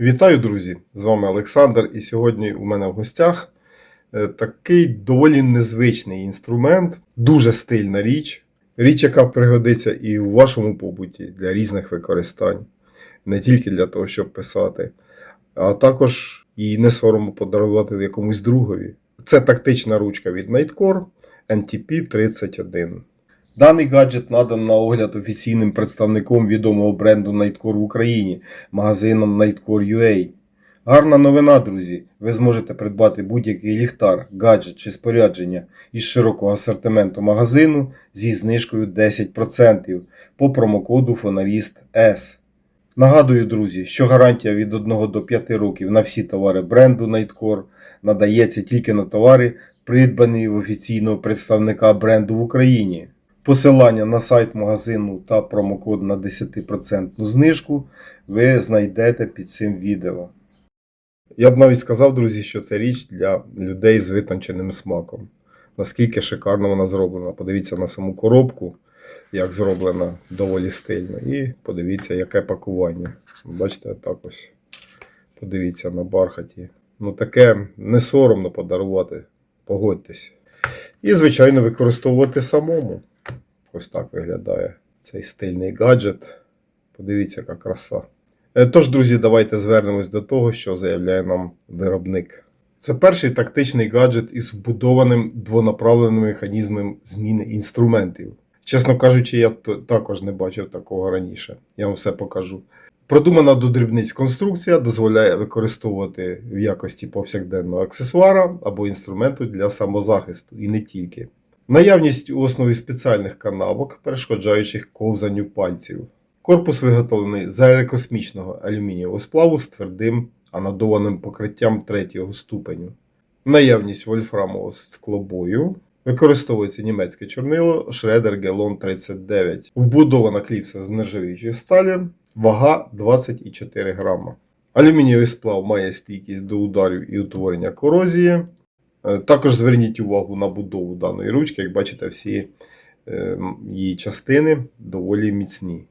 Вітаю, друзі! З вами Олександр, і сьогодні у мене в гостях е, такий доволі незвичний інструмент, дуже стильна річ. Річ, яка пригодиться і у вашому побуті для різних використань, не тільки для того, щоб писати, а також і не соромно подарувати якомусь другові. Це тактична ручка від Nightcore NTP31. Даний гаджет надано на огляд офіційним представником відомого бренду Nightcore в Україні, магазином Nightcore.ua. Гарна новина, друзі! Ви зможете придбати будь-який ліхтар, гаджет чи спорядження із широкого асортименту магазину зі знижкою 10% по промокоду Фоналіст S. Нагадую, друзі, що гарантія від 1 до 5 років на всі товари бренду Nightcore надається тільки на товари, придбані в офіційного представника бренду в Україні. Посилання на сайт магазину та промокод на 10% знижку ви знайдете під цим відео. Я б навіть сказав, друзі, що це річ для людей з витонченим смаком. Наскільки шикарно вона зроблена. Подивіться на саму коробку, як зроблена доволі стильно. І подивіться, яке пакування. Бачите, так ось. Подивіться на бархаті. Ну таке не соромно подарувати. Погодьтесь. І, звичайно, використовувати самому. Ось так виглядає цей стильний гаджет. Подивіться, яка краса. Е, Тож, друзі, давайте звернемось до того, що заявляє нам виробник. Це перший тактичний гаджет із вбудованим двонаправленим механізмом зміни інструментів. Чесно кажучи, я також не бачив такого раніше. Я вам все покажу. Продумана до дрібниць конструкція дозволяє використовувати в якості повсякденного аксесуара або інструменту для самозахисту, і не тільки. Наявність у основі спеціальних канавок, перешкоджаючих ковзанню пальців. Корпус виготовлений з аерокосмічного алюмінієвого сплаву з твердим анодованим покриттям третього ступеню. Наявність вольфрамового склобою. Використовується німецьке чорнило Schroeder Gelon 39. Вбудована кліпса з нержавіючої сталі. Вага 24 грама. Алюмінієвий сплав має стійкість до ударів і утворення корозії. Е, Також зверніть увагу на будову даної ручки. Як бачите, всі е, її частини доволі міцні.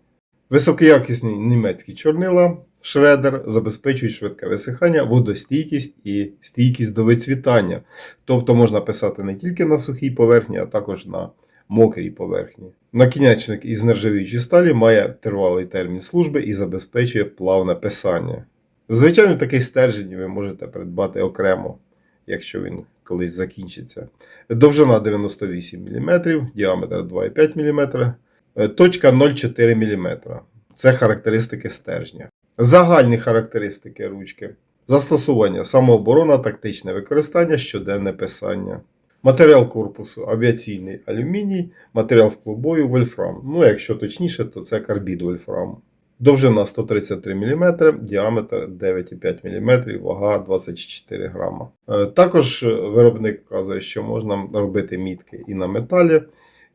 Високоякісні німецькі чорнила шредер забезпечують швидке висихання, водостійкість і стійкість до вицвітання. Тобто можна писати не тільки на сухій поверхні, а також на мокрій поверхні. Накінечник із нержавіючої сталі має тривалий термін служби і забезпечує плавне писання. Звичайно, такий стержень ви можете придбати окремо, якщо він колись закінчиться. Довжина 98 мм, діаметр 2,5 мм, Е, Точка 0,4 мм. Це характеристики стержня. Загальні характеристики ручки. Застосування самооборона, тактичне використання, щоденне писання. Матеріал корпусу авіаційний алюміній, матеріал вклобою вольфрам. Ну, якщо точніше, то це карбід вольфрам. Довжина 133 мм, діаметр 9,5 мм, вага 24 грама. Е, Також виробник вказує, що можна робити мітки і на металі,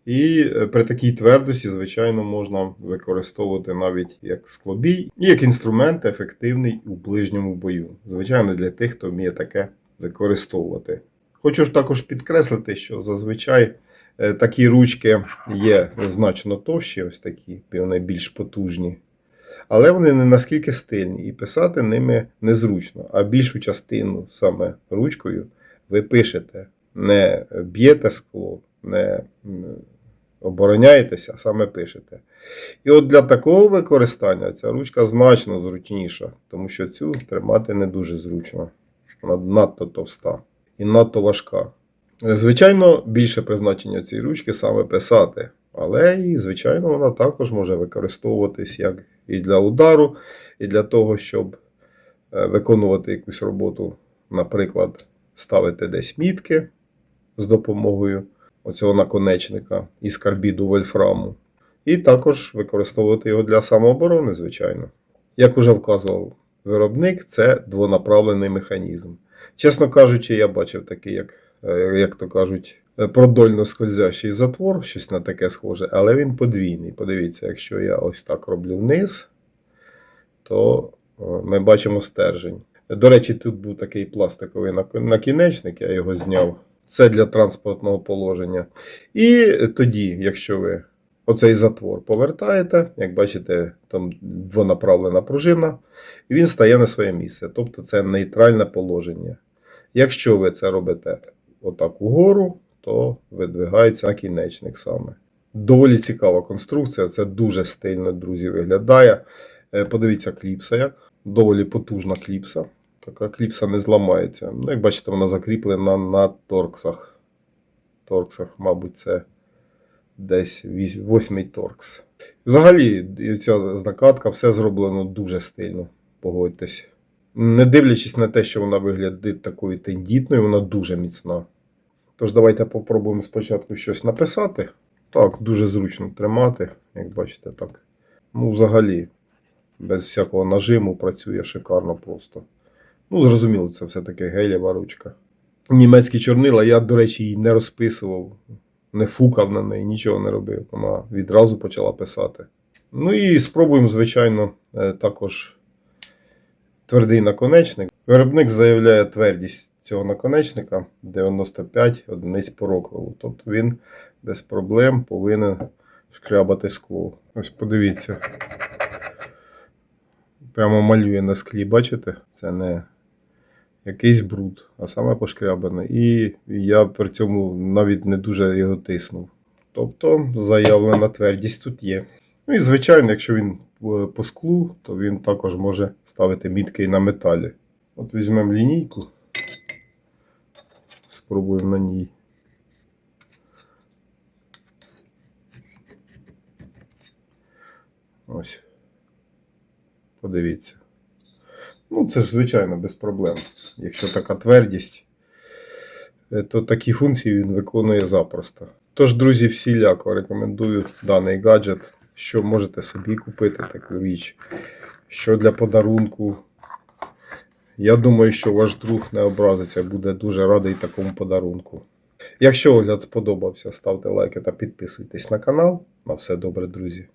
і е, при такій твердості, звичайно, можна використовувати навіть як склобій і як інструмент ефективний у ближньому бою. Звичайно, для тих, хто вміє таке використовувати. Хочу ж також підкреслити, що зазвичай е, такі ручки є значно товщі, ось такі, вони більш потужні. Але вони не наскільки стильні, і писати ними незручно. А більшу частину саме ручкою ви пишете, не б'єте скло, не обороняєтеся, а саме пишете. І от для такого використання ця ручка значно зручніша, тому що цю тримати не дуже зручно. Вона надто товста і надто важка. Звичайно, більше призначення цієї ручки саме писати, але і, звичайно, вона також може використовуватись як і для удару, і для того, щоб е, виконувати якусь роботу, наприклад, ставити десь мітки з допомогою оцього наконечника із карбіду вольфраму. І також використовувати його для самооборони, звичайно. Як уже вказував виробник, це двонаправлений механізм. Чесно кажучи, я бачив такий, як, е, як то кажуть, продольно скользящий затвор, щось на таке схоже, але він подвійний. Подивіться, якщо я ось так роблю вниз, то е, ми бачимо стержень. До речі, тут був такий пластиковий накінечник, я його зняв. Це для транспортного положення. І тоді, якщо ви оцей затвор повертаєте, як бачите, там двонаправлена пружина, він стає на своє місце. Тобто це нейтральне положення. Якщо ви це робите отак угору, то видвигається накінечник саме. Доволі цікава конструкція, це дуже стильно, друзі, виглядає. Е, Подивіться кліпса як. Доволі потужна кліпса. Така кліпса не зламається. Ну, як бачите, вона закріплена на торксах. Торксах, мабуть, це десь восьмий торкс. Взагалі, ця накатка, все зроблено дуже стильно, погодьтесь. Не дивлячись на те, що вона виглядить такою тендітною, вона дуже міцна. Тож давайте попробуємо спочатку щось написати. Так, дуже зручно тримати, як бачите, так. Ну, взагалі, без всякого нажиму працює шикарно просто. Ну, зрозуміло, це все-таки гелєва ручка. Німецькі чорнила, я, до речі, її не розписував, не фукав на неї, нічого не робив. Вона відразу почала писати. Ну і спробуємо, звичайно, е, також твердий наконечник. Виробник заявляє твердість цього наконечника 95 одиниць по роквелу. Тобто він без проблем повинен шкрябати скло. Ось подивіться. Прямо малює на склі, бачите? Це не якийсь бруд, а саме пошкрябане. І я при цьому навіть не дуже його тиснув. Тобто заявлена твердість тут є. Ну і звичайно, якщо він е, по склу, то він також може ставити мітки і на металі. От візьмемо лінійку, спробуємо на ній. Ось. Подивіться. Ну, це ж, звичайно, без проблем. Якщо така твердість, е, то такі функції він виконує запросто. Тож, друзі, всіляко рекомендую даний гаджет, що можете собі купити таку річ, що для подарунку. Я думаю, що ваш друг не образиться, буде дуже радий такому подарунку. Якщо огляд сподобався, ставте лайки та підписуйтесь на канал. На все добре, друзі.